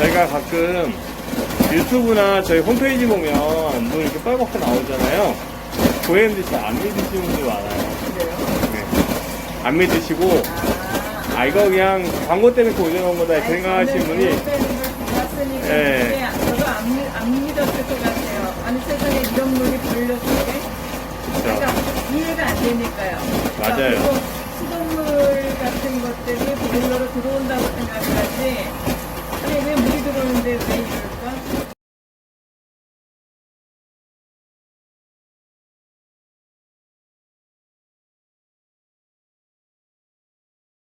저희가 가끔 유튜브나 저희 홈페이지 보면 눈 이렇게 빨갛게 나오잖아요. 고객님들 진짜 안 믿으시는 분들 많아요. 그래요? 네. 안 믿으시고, 아. 이거 그냥 광고 때문에 올려놓은 거다 이렇게 생각하시는 분이, 봤으니까 예. 저도 안, 믿- 안 믿었을 것 같아요. 아니 세상에 이런 물이 보일러인데 그렇죠. 그러니까 이해가 안 되니까요. 그러니까 맞아요. 그리고 수돗물 같은 것들이 보일러로 들어온다고 생각하지.